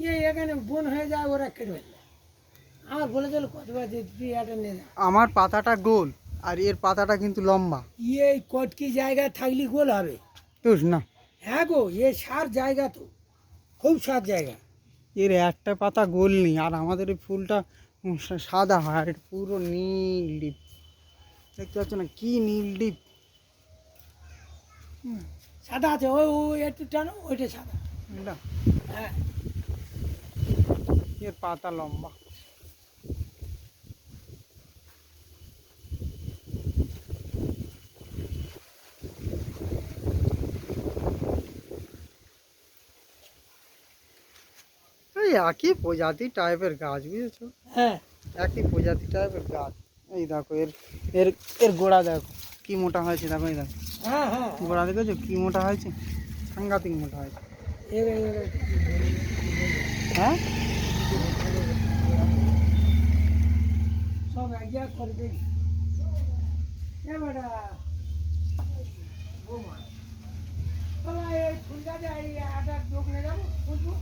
ইয়ে এখানে বন হয়ে যায় ওরা কেটে আমার বলে দিল কতবার যে তুই এটা নিয়ে যা। আমার পাতাটা গোল আর এর পাতাটা কিন্তু লম্বা। ইয়ে এই কটকি জায়গায় থাকলে গোল হবে। বুঝ না। হ্যাঁ গো এ সার জায়গা তো খুব সার জায়গা। এর একটা পাতা গোল নেই আর আমাদের এই ফুলটা সাদা হয় আর এটা পুরো নীল ডিপ। দেখতে পাচ্ছ না কি নীল ডিপ। সাদা আছে ওই ওই একটু টানো ওইটা সাদা। হ্যাঁ। এর পাতা লম্বা এই একই প্রজাতি টাইপের গাছ বুঝেছো হ্যাঁ একই প্রজাতি টাইপের গাছ এই দেখো এর এর এর গোড়া দেখো কি মোটা হয়েছে দেখো এই দেখো হ্যাঁ হ্যাঁ গোড়া দেখেছো কি মোটা হয়েছে সাংঘাতিক মোটা হয়েছে এবার এবার হ্যাঁ সব একজায়গা করে দেখি এবারে